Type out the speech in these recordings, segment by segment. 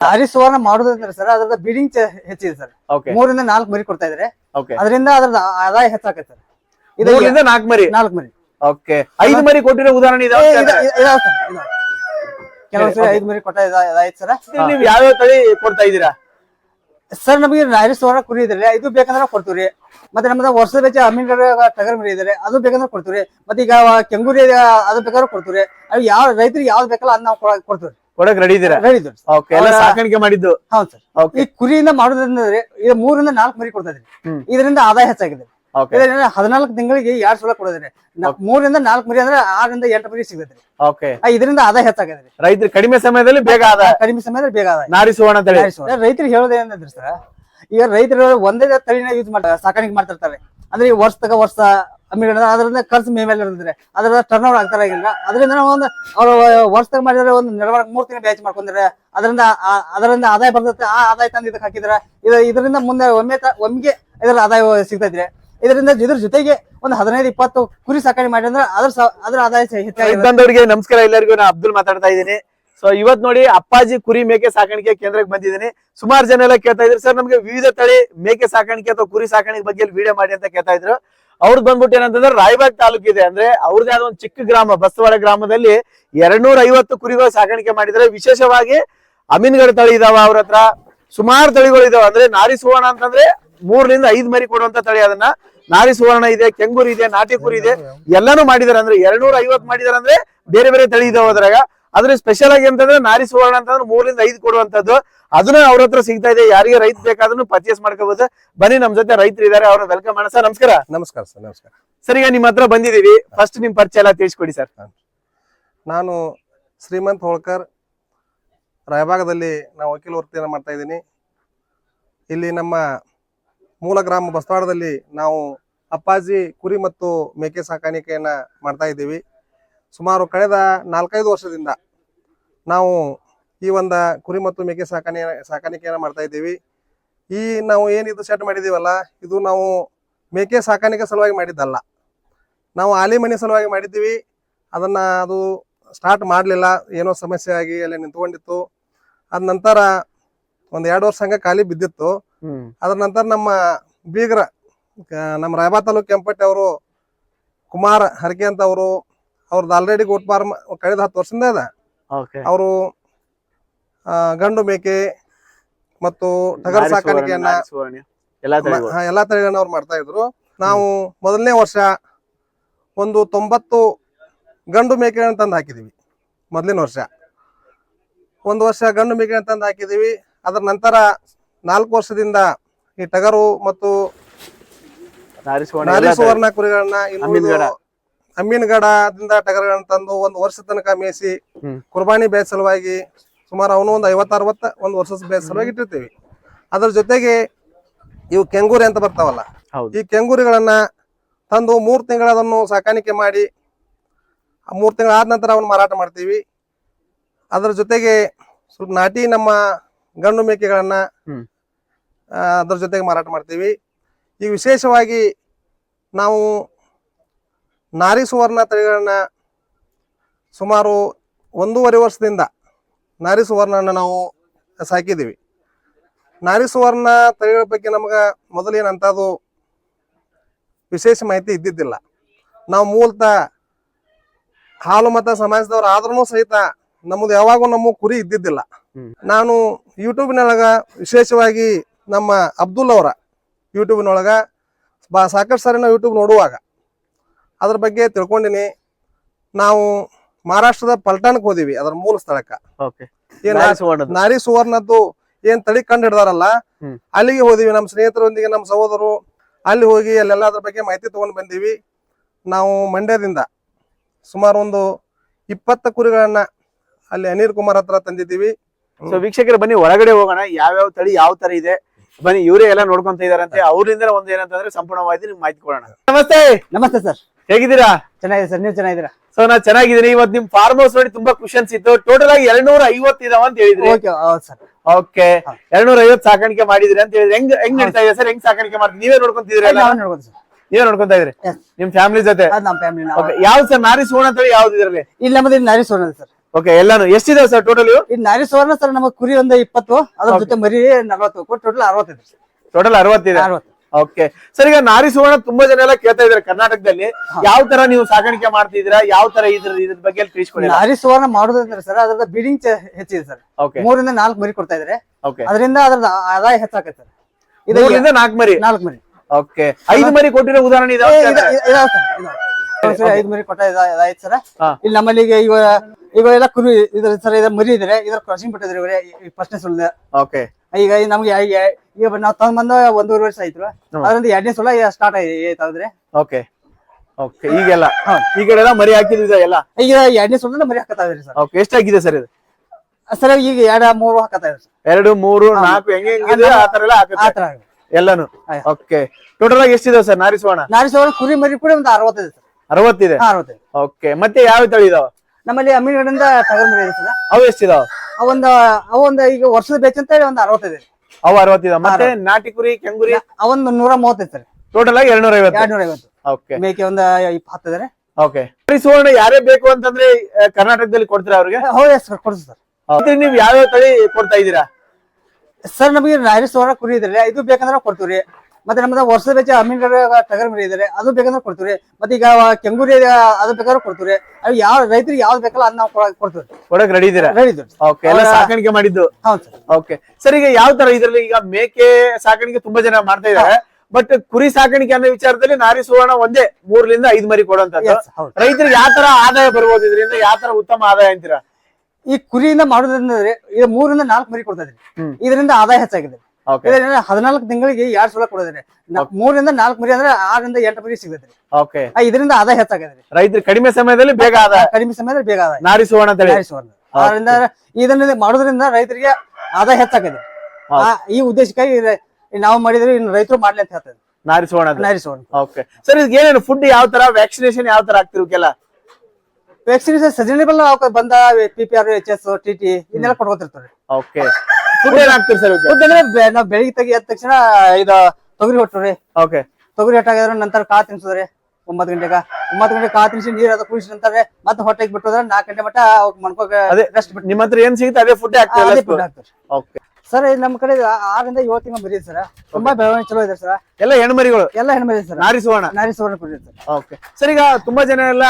ಹರಿ ಸುವರ್ಣ ಮಾಡೋದಂದ್ರೆ ಸರ್ ಅದ್ರದ ಬಿಡಿಂಗ್ ಹೆಚ್ಚಿದೆ ಸರ್. ಮೂರಿಂದ ನಾಲ್ಕು ಮರಿ ಕೊಡ್ತಾ ಇದ್ರೆ. ಅದರಿಂದ ಅದ್ರದ ಆದಾಯ ಹೆಚ್ಚಾಗತ್ತೆ ಸರ್. ನಾಲ್ಕು ಮರಿ? ನಾಲ್ಕು ಮರಿ. ಓಕೆ ಐದು ಮರಿ ಕೊಟ್ಟಿರೋ ಉದಾಹರಣೆ ಏ, ಇದಾವೆ ಇದ- ಇದ- ಇದಾವ್ sir, ಇದಾವ್. ಕೆಲವೊಂದ್ ಸರಿ ಐದು ಮರಿ ಕೊಟ್ಟ ಇದಾಯ್ತು ಸರ್. ನೀವು ಯಾವ್ಯಾವ ತಳಿ ಕೊಡ್ತಾ ಇದ್ದೀರಾ? ಸರ್ ನಮಗೆ ಸುವರ್ಣ ಕುರಿ ಇದ್ರೆ ಇದು ಬೇಕಂದ್ರೆ ಕೊಡ್ತೀವ್ರಿ. ಮತ್ತೆ ನಮ್ದ ವರ್ಷದ ಬೆಚ್ಚ ಅಮೀನ್ ಟಗರ್ ಮರಿ ಇದ್ರೆ ಅದು ಬೇಕಂದ್ರೆ ಕೊಡ್ತೀವ್ರಿ. ಮತ್ತೆ ಈಗ ಕೆಂಗೂರಿ ಅದು ಬೇಕಾದ್ರೆ ಕೊಡ್ತೀವ್ರಿ. ಅವ್ ಯಾವ ರೈತರಿಗೆ ಯಾವ್ದು ಬೇಕಲ್ಲ ಅದ್ ನಾವು ಕೊಡ- ಕೊಡ್ತೀವಿ ಕೊಡಕ್ ರೆಡಿ ಇದ್ದೀರಾ? ರೆಡಿ ಇದ್ದೀವಿ ಓಕೆ ಎಲ್ಲ ಅವರ- ಸಾಕಾಣಿಕೆ ಮಾಡಿದ್ದು? ಹೌದು ಸರ್. ಈ ಕುರಿಯಿಂದ ಮಾಡೋದಂದ್ರೆ ಇದು ಮೂರಿಂದ ನಾಲ್ಕು ಮರಿ ಕೊಡ್ತಾ ಇದ್ರಿ ಇದರಿಂದ ಆದಾಯ ಹೆಚ್ಚಾಗಿದೆ. ಇದರಿಂದ ಹದಿನಾಲ್ಕು ತಿಂಗಳಿಗೆ ಎರಡ್ ಸಲ ಕೊಡೋದ್ರಿ ಮೂರಿಂದ ಮೂರರಿಂದ ನಾಲ್ಕು ಮರಿ ಅಂದ್ರೆ ಆರರಿಂದ ಎಂಟು ಮರಿ ಸಿಗುತ್ತೆ. ಓಕೆ ಇದರಿಂದ ಆದಾಯ ಹೆಚ್ಚಾಗಿದೆ. ರೈತರು ಕಡಿಮೆ ಸಮಯದಲ್ಲಿ ಬೇಗ ಆದಾಯ. ಕಡಿಮೆ ಸಮಯದಲ್ಲಿ ಬೇಗ ಆದಾಯ. ನಾರಿ ಸುವರ್ಣ ತಳಿ ರೈತರಿಗೆ ಹೇಳೋದೇನಂದ್ರೆ ಸರ್ ಈಗ ರೈತರು ಒಂದೇ ತಳಿನ ಯೂಸ್ ಮಾಡ್ತಾರೆ ಸಾಕಾಣಿಕೆ ಮಾಡ್ತಿರ್ತಾರೆ. ಅಂದ್ರೆ ಈ ವರ್ಷ ತಗ ವರ್ಷ ಆಮೇಲೆ ಅದರಿಂದ ಖರ್ಚು ಮೇ ಮೇಲೆ ಇರ್ತದೆ ಅದರ ಟರ್ನ್ ಓವರ್ ಆಗ್ತಾರ ಇಲ್ಲ ಅದರಿಂದ ನಾವು ಒಂದು ಅವರು ವರ್ಷದಾಗ ಮಾಡಿದ್ರೆ ಒಂದು ನಡವಳಿಕೆ ಮೂರ್ ತಿಂಗಳು ಬ್ಯಾಚ್ ಮಾಡ್ಕೊಂಡ್ರೆ ಅದರಿಂದ ಅದರಿಂದ ಆದಾಯ ಬರ್ತೈತೆ. ಆ ಆದಾಯ ತಂದು ಇದಕ್ಕೆ ಹಾಕಿದ್ರೆ ಇದು ಇದರಿಂದ ಮುಂದೆ ಒಮ್ಮೆ ಒಮ್ಮೆಗೆ ಇದರ ಆದಾಯ ಸಿಗ್ತೈತ್ರಿ ಇದರಿಂದ ಇದ್ರ ಜೊತೆಗೆ ಒಂದು ಹದಿನೈದು, ಇಪ್ಪತ್ತು ಕುರಿ ಸಾಕಾಣಿಕೆ ಮಾಡಿ ಅಂದ್ರೆ ಅದ್ರ ಅದ್ರ ಆದಾಯ ಇದ್ದವರಿಗೆ ನಮಸ್ಕಾರ, ಎಲ್ಲರಿಗೂ ನಾನು ಅಬ್ದುಲ್ ಮಾತಾಡ್ತಾ ಇದ್ದೀನಿ. ಸೊ ಇವತ್ ನೋಡಿ ಅಪ್ಪಾಜಿ ಕುರಿ ಮೇಕೆ ಸಾಕಾಣಿಕೆ ಕೇಂದ್ರಕ್ಕೆ ಬಂದಿದ್ದೀನಿ. ಸುಮಾರು ಜನ ಎಲ್ಲ ಕೇಳ್ತಾ ಇದ್ರು. ಸರ್ ನಮ್ಗೆ ವಿವಿಧ ತಳಿ ಮೇಕೆ ಸಾಕಾಣಿಕೆ ಅಥವಾ ಕುರಿ ಸಾಕಾಣಿಕೆ ಬಗ್ಗೆ ವಿಡಿಯೋ ಮಾಡಿ ಅಂತ ಕೇಳ್ತಾ ಇದ್ರು. ಅವ್ರದ್ದು ಬಂದ್ಬಿಟ್ಟು ಏನಂತಂದ್ರೆ ರಾಯಬಾಗ್ ತಾಲೂಕು ಇದೆ. ಅಂದ್ರೆ ಅವ್ರದೇ ಆದ ಒಂದು ಚಿಕ್ಕ ಗ್ರಾಮ ಬಸವಾಡ ಗ್ರಾಮದಲ್ಲಿ ಎರಡ್ನೂರ ಐವತ್ತು ಕುರಿಗಳು ಸಾಕಾಣಿಕೆ ಮಾಡಿದ್ರೆ ವಿಶೇಷವಾಗಿ ಅಮೀನ್ಗಡ ತಳಿ ಇದಾವ ಅವ್ರ ಹತ್ರ. ಸುಮಾರು ತಳಿಗಳು ಇದಾವ. ಅಂದ್ರೆ ನಾರಿ ಸುವರ್ಣ ಅಂತಂದ್ರೆ ಮೂರರಿಂದ ಐದ್ ಮರಿ ಕೊಡುವಂತ ತಳಿ ಅದನ್ನ. ನಾರಿ ಸುವರ್ಣ ಇದೆ, ಕೆಂಗೂರು ಇದೆ, ನಾಟಿ ಕುರಿ ಇದೆ, ಎಲ್ಲಾನು ಮಾಡಿದಾರೆ. ಅಂದ್ರೆ ಎರಡ್ನೂರ ಐವತ್ ಮಾಡಿದಾರೆ ಅಂದ್ರೆ ಬೇರೆ ಬೇರೆ ತಳಿ ಇದಾವ ಅದ್ರಾಗ. ಅದ್ರ ಸ್ಪೆಷಲ್ ಆಗಿ ಅಂತಂದ್ರೆ ನಾರಿ ಸುವರ್ಣ ಅಂತಂದ್ರೆ ಮೂರರಿಂದ ಐದು ಕೊಡುವಂತದ್ದು. ಅದನ್ನ ಅವ್ರ ಹತ್ರ ಸಿಗ್ತಾ ಇದೆ. ಯಾರಿಗೆ ರೈತ ಬೇಕಾದ್ರೂ ಪರ್ಚೇಸ್ ಮಾಡ್ಕೋಬಹುದು ಬನ್ನಿ ನಮ್ ಜೊತೆ ರೈತರು ಇದಾರೆ ಅವ್ರ ವೆಲ್ಕಮ್ ಮಾಡೋಣ. ಸರ್ ನಮಸ್ಕಾರ. ನಮಸ್ಕಾರ ಸರ್ ನಮಸ್ಕಾರ. ಸರ್ ಈಗ ನಿಮ್ಮ ಹತ್ರ ಬಂದಿದೀವಿ ಫಸ್ಟ್ ನಿಮ್ ಪರಿಚಯ ಎಲ್ಲ ತಿಳಿಸ್ಕೊಡಿ ಸರ್. ನಾನು ಶ್ರೀಮಂತ್ ಹೋಳ್ಕರ್ ರಾಯಭಾಗದಲ್ಲಿ ನಾವು ವಕೀಲ ವೃತ್ತಿಯನ್ನು ಮಾಡ್ತಾ ಇದ್ದೀನಿ. ಇಲ್ಲಿ ನಮ್ಮ ಮೂಲ ಗ್ರಾಮ ಬಸವಾಡದಲ್ಲಿ ನಾವು ಅಪ್ಪಾಜಿ ಕುರಿ ಮತ್ತು ಮೇಕೆ ಸಾಕಾಣಿಕೆಯನ್ನ ಮಾಡ್ತಾ ಇದ್ದೀವಿ. ಸುಮಾರು ಕಳೆದ ನಾಲ್ಕೈದು ವರ್ಷದಿಂದ ನಾವು ಈ ಒಂದು ಕುರಿ ಮತ್ತು ಮೇಕೆ ಸಾಕಾಣಿಕೆ ಸಾಕಾಣಿಕೆಯನ್ನು ಮಾಡ್ತಾ ಇದ್ದೀವಿ. ಈ ನಾವು ಏನಿದು ಸೆಟ್ ಮಾಡಿದ್ದೀವಲ್ಲ ಇದು ನಾವು ಮೇಕೆ ಸಾಕಾಣಿಕೆ ಸಲುವಾಗಿ ಮಾಡಿದ್ದಲ್ಲ. ನಾವು ಆಲಿ ಮನೆ ಸಲುವಾಗಿ ಮಾಡಿದ್ದೀವಿ. ಅದನ್ನ ಅದು ಸ್ಟಾರ್ಟ್ ಮಾಡಲಿಲ್ಲ ಏನೋ ಸಮಸ್ಯೆ ಆಗಿ ಅಲ್ಲಿ ನಿಂತ್ಕೊಂಡಿತ್ತು. ಅದ ನಂತರ ಒಂದು ಎರಡು ವರ್ಷ ಹಂಗೆ ಖಾಲಿ ಬಿದ್ದಿತ್ತು. ಅದ್ರ ನಂತರ ನಮ್ಮ ಬೀಗರ ನಮ್ಮ ರಾಯಬಾ ತಾಲೂಕು ಕೆಂಪಟ್ಟಿ ಅವರು ಕುಮಾರ್ ಹರಕೆ ಅಂತ ಅವರು ಅವ್ರದ್ದು ಆಲ್ರೆಡಿ ಗೋಟ್ ಫಾರ್ಮ್ ಕಳೆದ ಹತ್ತು ವರ್ಷದಿಂದ ಅದ ಅವರು ಗಂಡು ಮೇಕೆ ಮತ್ತು ಟಗರ್ ಸಾಕಾಣಿಕೆಯನ್ನ ಎಲ್ಲಾ ತಳಿಗಳನ್ನ ಅವ್ರು ಮಾಡ್ತಾ ಇದ್ರು. ನಾವು ಮೊದಲನೇ ವರ್ಷ ಒಂದು ತೊಂಬತ್ತು ಗಂಡು ಮೇಕೆಗಳನ್ನ ತಂದು ಹಾಕಿದೀವಿ. ಮೊದಲಿನ ವರ್ಷ. ಒಂದು ವರ್ಷ ಗಂಡು ಮೇಕೆಗಳನ್ನ ತಂದು ಹಾಕಿದೀವಿ. ಅದರ ನಂತರ ನಾಲ್ಕು ವರ್ಷದಿಂದ ಈ ಟಗರು ಮತ್ತು ಸುವರ್ಣ ಕುರಿಗಳನ್ನ ಉಳಿದು ಅಮೀನ್ಗಢದಿಂದ ತಂದು ಒಂದು ವರ್ಷ ತನಕ ಮೇಯಿಸಿ. ಕುರ್ಬಾನಿ ಬೇಸ್ ಸಲುವಾಗಿ ಸುಮಾರು ಅವನು ಒಂದು ಐವತ್ತು ಅರವತ್ತ ಒಂದು ವರ್ಷದ ಬೇಸ್ ಸಲುವಾಗಿ ಇಟ್ಟಿರ್ತೀವಿ ಅದ್ರ ಜೊತೆಗೆ ಇವು ಕೆಂಗೂರಿ ಅಂತ ಬರ್ತಾವಲ್ಲ ಈ ಕೆಂಗೂರಿಗಳನ್ನ ತಂದು ಮೂರು ತಿಂಗಳ ಅದನ್ನು ಸಾಕಾಣಿಕೆ ಮಾಡಿ ಆ ಮೂರು ತಿಂಗಳ ಆದ ನಂತರ ಅವನ್ನ ಮಾರಾಟ ಮಾಡ್ತೀವಿ ಅದರ ಜೊತೆಗೆ ಸ್ವಲ್ಪ ನಾಟಿ ನಮ್ಮ ಗಂಡು ಮೇಕೆಗಳನ್ನ. ಅದ್ರ ಜೊತೆಗೆ ಮಾರಾಟ ಮಾಡ್ತೀವಿ ಈಗ ವಿಶೇಷವಾಗಿ ನಾವು ನಾರಿ ಸುವರ್ಣ ತಳಿಗಳನ್ನ ಸುಮಾರು ಒಂದೂವರೆ ವರ್ಷದಿಂದ ನಾರಿ ಸುವರ್ಣನ ನಾವು ಸಾಕಿದ್ದೀವಿ. ನಾರಿ ಸುವರ್ಣ ತಳಿಗಳ ಬಗ್ಗೆ ನಮ್ಗೆ ಮೊದಲೇನಂತ ಅದು ವಿಶೇಷ ಮಾಹಿತಿ ಇದ್ದಿದ್ದಿಲ್ಲ. ನಾವು ಮೂಲತಃ ಹಾಲು ಮತ ಸಮಾಜದವ್ರು ಆದ್ರೂ ಸಹಿತ ನಮ್ಮದು ಯಾವಾಗೂ ನಮ್ಮ ಕುರಿ ಇದ್ದಿದ್ದಿಲ್ಲ. ನಾನು ಯೂಟ್ಯೂಬ್ನೊಳಗ ವಿಶೇಷವಾಗಿ ನಮ್ಮ ಅಬ್ದುಲ್ ಅವರ ಯೂಟ್ಯೂಬ್ನೊಳಗ ಬಾ ಸಾಕಷ್ಟು ಸಾರಿ ನಾವು ಯೂಟ್ಯೂಬ್ ನೋಡುವಾಗ ಅದ್ರ ಬಗ್ಗೆ ತಿಳ್ಕೊಂಡಿನಿ. ನಾವು ಮಹಾರಾಷ್ಟ್ರದ ಪಲ್ಟಾಣಕ್ಕೆ ಹೋದಿವಿ ಅದ್ರ ಮೂಲ ಸ್ಥಳಕ್ಕ. ಓಕೆ. ಏನ್ ನಾರಿ ಸುವರ್ಣದ್ದು. ನಾರಿ ಸುವರ್ಣದ್ದು ಏನ್ ತಳಿ ಕಂಡು ಹಿಡ್ದಾರಲ್ಲ ಅಲ್ಲಿಗೆ ಹೋದಿವಿ ನಮ್ಮ ಸ್ನೇಹಿತರೊಂದಿಗೆ ನಮ್ಮ ಸಹೋದರರು. ಅಲ್ಲಿ ಹೋಗಿ ಅಲ್ಲೆಲ್ಲ ಅದ್ರ ಬಗ್ಗೆ ಮಾಹಿತಿ ತಗೊಂಡು ಬಂದೀವಿ. ನಾವು ಮಂಡ್ಯದಿಂದ ಸುಮಾರು ಒಂದು ಇಪ್ಪತ್ತ ಕುರಿಗಳನ್ನ ಅಲ್ಲಿ ಅನಿಲ್ ಕುಮಾರ್ ಹತ್ರ ತಂದಿದ್ದೀವಿ. ಸೊ ವೀಕ್ಷಕರು ಬನ್ನಿ ಒಳಗಡೆ ಹೋಗೋಣ. ಯಾವ್ಯಾವ ತಳಿ ಯಾವ ತರ ಇದೆ? ಬನ್ನಿ ಇವರೇ ಎಲ್ಲ ನೋಡ್ಕೊಂತ ಇದಾರಂತೆ ಅವ್ರಿಂದ ಒಂದ್ ಏನಂತಂದ್ರೆ ಸಂಪೂರ್ಣವಾಗಿ ನಿಮ್ಗೆ ಮಾಹಿತಿ ಕೊಡೋಣ. ನಮಸ್ತೆ. ನಮಸ್ತೆ ಸರ್. ಹೇಗಿದ್ದೀರಾ? ಚೆನ್ನಾಗಿದೆ ಸರ್ ನೀವು ಚೆನ್ನಾಗಿದ್ದೀರಾ? ಸೊ ನಾ ಚೆನ್ನಾಗಿದ್ದೀನಿ. ಇವತ್ತು ನಿಮ್ ಫಾರ್ಮ್ ಹೌಸ್ ನೋಡಿ ತುಂಬಾ ಖುಷಿ ಅನ್ಸಿತ್ತು. ಟೋಟಲ್ ಆಗಿ ಎರಡ್ನೂರ ಐವತ್ತು ಇದಾವ ಅಂತ ಹೇಳಿದ್ರಿ. ಓಕೆ ಹೌದು ಸರ್. ಓಕೆ ಎರಡ್ನೂರ ಐವತ್ತು ಸಾಕಾಣಿಕೆ ಮಾಡಿದ್ರಿ ಅಂತ ಹೇಳಿದ್ರಿ. ಹೆಂಗ್ ಹೆಂಗ್ ನಡೀತಾ ಇದೆ ಸರ್? ಹೆಂಗ್ ಸಾಕಾಣಿಕೆ ಮಾಡ್ತೀವಿ ನೀವೇ ನೋಡ್ಕೊಂತಿದ್ರಿ ನಾವು ನೋಡ್ಬೋದು ಸರ್. ನೀವೇ ನೋಡ್ಕೊಂತ ಇದ್ರಿ ನಿಮ್ ಫ್ಯಾಮಿಲಿ ಜೊತೆ? ಅದು ನಮ್ಮ ಫ್ಯಾಮಿಲಿ ಯಾವ್ದು ಸರ್? ನಾರಿ ಸೋಣ ಅಂತ ಹೇಳಿ ಯಾವ್ದು ಇದ್ರಲ್ಲಿ? ಇಲ್ಲಿ ನಮ್ಮದು ನಾರಿ ಸೋನ ಸರ್. ಓಕೆ ಎಲ್ಲಾನು ಎಷ್ಟಿದೆ ಸರ್ ಟೋಟಲ್ ಇಲ್ಲಿ ನಾರಿ ಸುವರ್ಣ ಸರ್ ನಮಗೆ ಕುರಿ ಒಂದು ಇಪ್ಪತ್ತು ಅದ್ರ ಜೊತೆ ಮರಿ ನಲವತ್ತು ಟೋಟಲ್ ಅರವತ್ತೈದು ಟೋಟಲ್ ಅರವತ್ತಿದೆ ಅರವತ್ತು. ಓಕೆ ಸರ್ ಈಗ ನಾರಿ ಸುವರ್ಣ ತುಂಬಾ ಜನ ಎಲ್ಲ ಕೇಳ್ತಾ ಇದಾರೆ ಕರ್ನಾಟಕದಲ್ಲಿ. ಯಾವ ತರ ನೀವು ಸಾಗಾಣಿಕೆ ಮಾಡ್ತಿದ್ದೀರಾ? ಯಾವ ತರ ಇದ್ರ ಇದ್ರ ಬಗ್ಗೆ ತಿಳಿಸ್ಕೊಡಿ. ನಾರಿ ಸುವರ್ಣ ಮಾಡೋದಂದ್ರೆ ಸರ್ ಅದ್ರದ ಬಿಡಿಂಗ್ ಹೆಚ್ಚಿದೆ ಸರ್ ಮೂರಿಂದ ನಾಲ್ಕು ಮರಿ ಕೊಡ್ತಾ ಇದ್ರೆ. ಅದರಿಂದ ಅದ್ರ ಆದಾಯ ಹೆಚ್ಚಾಕೈತೆ ಸರ್ ಇದರಿಂದ ನಾಲ್ಕು ಮರಿ? ನಾಲ್ಕು ಮರಿ. ಓಕೆ ಐದು ಮರಿ ಕೊಟ್ಟಿರೋ ಉದಾಹರಣೆ ಇದೆ ಇದ-. ಇದ- ಐದು ಮರಿ ಕೊಟ್ಟ ಇದ- ಇದಾಯ್ತು ಸರ್ ಇಲ್ಲಿ ನಮ್ಮಲ್ಲಿ ಈಗ ಇವ ಎಲ್ಲ ಕುರಿ ಇದ್ರ ಸರ್ ಇದ್ರ ಮರಿ ಇದ್ರೆ ಇದ್ರ ಕ್ರಾಸಿಂಗ್ ಬಿಟ್ಟಿದ್ರೆ ಇವರೇ ಫಸ್ಟ್ನೇ ಸುಳ್ಳ ಓಕೆ ಈಗ ನಮ್ಗೆ ಈಗ ನಾವ್ ತಂದ್ ಬಂದ ಒಂದೂವರೆ ವರ್ಷ ಆಯ್ತು ಅದ್ರಿಂದ ಎರಡನೇ ಸಲ ಸ್ಟಾರ್ಟ್ ಆಯ್ತಾದ್ರೆ ಓಕೆ ಓಕೆ ಈಗೆಲ್ಲ. ಈ ಕಡೆ ಎಲ್ಲ ಮರಿ ಹಾಕಿದ ಎಲ್ಲ? ಈಗ ಎರಡನೇ ಸಲ ಮರಿ ಹಾಕತಾವ್ರಿ ಸರ್. ಓಕೆ ಎಷ್ಟಾಗಿದೆ ಸರ್ ಇದು? ಸರ್ ಈಗ ಎರಡ ಮೂರು ಹಾಕತಾ ಇದ್ರಿ ಸರ್. ಎರಡು ಮೂರು ನಾಲ್ಕು ಹೆಂಗೆ ಹೆಂಗಿದೆ ಆ ತರ ಎಲ್ಲ ಎಲ್ಲಾನು? ಓಕೆ ಟೋಟಲ್ ಆಗಿ ಎಷ್ಟಿದಾವೆ ಸರ್ ನಾರಿ ಸುವರ್ಣ ನಾರಿ ಸಲ ಕುರಿ ಮರಿ ಕೂಡ ಒಂದು ಅರವತ್ತೈದು ಸರ್. ಅರವತ್ತಿದೆ? ಅರವತ್ತೈದು ಓಕೆ ಮತ್ತೆ ಯಾವ ತಳಿ ಇದಾವ? ನಮ್ಮಲ್ಲಿ ಅಮೀನ್ಗಡಿಂದ ಟಗರ್ ಮರಿ ಇದೆ ಸರ್. ಅವು ಎಷ್ಟಿದಾವ? ಅವೊಂದು ಅವೊಂದು ಈಗ ವರ್ಷದ ಬೆಚ್ಚ ಅಂತ ಹೇಳಿ ಒಂದು ಅರವತ್ತೈದು. ಅವು ಅರವತ್ತಿದಾವ ಮತ್ತೆ ನಾಟಿ ಕುರಿ ಕೆಂಗುರಿ? ಅವೊಂದು ನೂರ ಮೂವತ್ತೈದು ಸರ್. ಟೋಟಲ್ ಆಗಿ ಎರಡ್ನೂರ ಐವತ್ತು ಎರಡ್ನೂರ ಐವತ್ತು ಓಕೆ ಮೇಕೆ ಒಂದು ಹತ್ತಿದ್ರೆ ಓಕೆ ಸುವರ್ಣ ಯಾರೇ ಬೇಕು ಅಂತಂದ್ರೆ ಕರ್ನಾಟಕದಲ್ಲಿ ಕೊಡ್ತೀರಾ ಅವ್ರಿಗೆ? ಹೌದು ಸರ್ ಕೊಡ್ತೀವಿ ಸರ್ ಮತ್ತೆ ನೀವು ಯಾವ್ಯಾವ ತಳಿ ಕೊಡ್ತಾ ಇದ್ದೀರಾ? ಸರ್ ನಮಗೆ ನಾರಿ ಸುವರ್ಣ ಕುರಿ ಇದ್ರೆ ಇದು ಬೇಕಂದ್ರೆ ಕೊಡ್ತೀವಿ ಮತ್ತೆ ನಮ್ಮದ ವರ್ಷದ ಬೆಚ್ಚ ಅಮೀನ್ ಟಗರ್ ಮರಿ ಇದಾರೆ ಅದು ಬೇಕಂದ್ರೆ ಕೊಡ್ತೀವಿ ಮತ್ತೆ ಈಗ ಕೆಂಗೂರಿ ಅದು ಬೇಕಾದ್ರೆ ಕೊಡ್ತೀವಿ ಅದು ಯಾವ ರೈತರಿಗೆ ಯಾವ್ದು ಬೇಕಲ್ಲ ಅದ್ ನಾವು ಕೊಡ- ಕೊಡ್ತೀವಿ ಕೊಡಕ್ ರೆಡಿ ಇದ್ದೀರಾ? ರೆಡಿ ಓಕೆ ಎಲ್ಲ ಸಾಕಾಣಿಕೆ ಮಾಡಿದ್ದು? ಹೌದು ಸರ್. ಓಕೆ ಸರ್ ಈಗ ಯಾವ ತರ ಇದ್ರಲ್ಲಿ ಈಗ ಮೇಕೆ ಸಾಕಾಣಿಕೆ ತುಂಬಾ ಜನ ಮಾಡ್ತಾ ಇದ್ದಾರೆ. ಬಟ್ ಕುರಿ ಸಾಕಾಣಿಕೆ ಅನ್ನೋ ವಿಚಾರದಲ್ಲಿ ನಾರಿ ಸುವರ್ಣ ಒಂದೇ ಮೂರ್ಲಿಂದ ಐದ್ ಮರಿ ಕೊಡುವಂತ ರೈತರಿಗೆ ಯಾವ ತರ ಆದಾಯ ಬರ್ಬೋದು ಇದರಿಂದ ಯಾವ ತರ ಉತ್ತಮ ಆದಾಯ ಅಂತೀರಾ? ಈ ಕುರಿಯಿಂದ ಮಾಡೋದ್ರಿಂದ ಇದು ಮೂರಿಂದ ನಾಲ್ಕು ಮರಿ ಕೊಡ್ತಾ ಇದ್ರಿ ಇದರಿಂದ ಆದಾಯ ಹೆಚ್ಚಾಗಿದೆ. ಹದಿನಾಲ್ಕು ತಿಂಗಳಿಗೆ ಎರಡ್ ಸಲ ಕೊಡೋದ್ರಿ. ಮೂರಿಂದ ನಾಲ್ಕು ಮರಿ ಅಂದ್ರೆ ಆರರಿಂದ ಎಂಟು ಮರಿ ಸಿಗತ್ರಿ ಓಕೆ ಇದರಿಂದ ಆದಾಯ ಹೆಚ್ಚಾಗದ್ರಿ ರೈತರು ಕಡಿಮೆ ಸಮಯದಲ್ಲಿ ಬೇಗ ಆದಾಯ. ಕಡಿಮೆ ಸಮಯದಲ್ಲಿ ಬೇಗ ಆದಾಯ. ನಾರಿ ಸುವರ್ಣ ನಾರಿ ಸುವರ್ಣ. ಅದರಿಂದ ಇದನ್ನ ಮಾಡೋದ್ರಿಂದ ರೈತರಿಗೆ ಆದಾಯ ಹೆಚ್ಚಾಗಿದೆ ಈ ಉದ್ದೇಶಕ್ಕಾಗಿ ನಾವು ಮಾಡಿದ್ರೆ ಇನ್ನು ರೈತರು ಮಾಡ್ಲಿ ಅಂತ ಹೇಳ್ತಾರೆ. ನಾರಿ ಸುವರ್ಣ ನಾರಿ ಸುವರ್ಣ. ಓಕೆ ಸರ್ ಇದಕ್ಕೆ ಏನೇನು ಫುಡ್ ಯಾವ ತರ ವ್ಯಾಕ್ಸಿನೇಷನ್ ಯಾವ ತರ ಆಗ್ತಿರೋಕೆಲ್ಲ ವ್ಯಾಕ್ಸಿನೇಷನ್ ಸಜನೇಬಲ್ ಬಂದ P P R H S T T ಇದನ್ನೆಲ್ಲ ಕೊಟ್ಕೊತಿರ್ತಾರೆ. ಓಕೆ ಫುಡ್ ಏನ್ ಹಾಕ್ತಿರಿ ಸರ್ ಫುಡ್ ಅಂದ್ರೆ ನಾವ್ ಬೆಳಿಗ್ಗೆ ತೆಗಿಯದ ತಕ್ಷಣ ಇದು ತೊಗರಿ ಹೊಟ್ಟರಿ ಓಕೆ ತೊಗರಿ ಹೊಟ್ಟಾಗಿದ್ರೆ ನಂತರ ಕಾ ತಿನ್ಸೋದ್ರಿ ಒಂಬತ್ತು ಗಂಟೆಗ. ಒಂಬತ್ತು ಗಂಟೆ ಕಾ ತಿನ್ಸಿ ನೀರ್ ಅದ ಕುಡಿಸಿ ನಂತರ ಮತ್ತೆ ಹೊಟ್ಟೆಗೆ ಬಿಟ್ಟೋದ್ರ ನಾಲ್ಕು ಗಂಟೆ ಮಟ್ಟ ಅವಕ್ ನಿಮ್ ಅದೇ ರೆಸ್ಟ್ ಬಿಟ್ಟು ನಿಮ್ಮ ಹತ್ರ ಏನ್ ಸಿಗುತ್ತೆ ಅದೇ ಫುಡ್ ಸರ್ ಇದು ನಮ್ ಹಾಕ್ತಾರೆ ಓಕೆ ಸರ್ ನಮ್ಮ ಕಡೆ ಆರಿಂದ ಏಳು ತಿಂಗಳು ಬರೀ ಸರ್ ತುಂಬಾ ಬೆಳವಣಿಗೆ ಚಲೋ ಇದೆ ಸರ್ ಎಲ್ಲ ಹೆಣ್ಮರಿಗಳು? ಎಲ್ಲ ಹೆಣ್ಮರಿ ಸರ್ ನಾರಿ ಸುವರ್ಣ? ನಾರಿ ಸುವರ್ಣ ಕುರಿ ಸರ್ ಓಕೆ ಸರ್ ಈಗ ತುಂಬಾ ಜನ ಎಲ್ಲ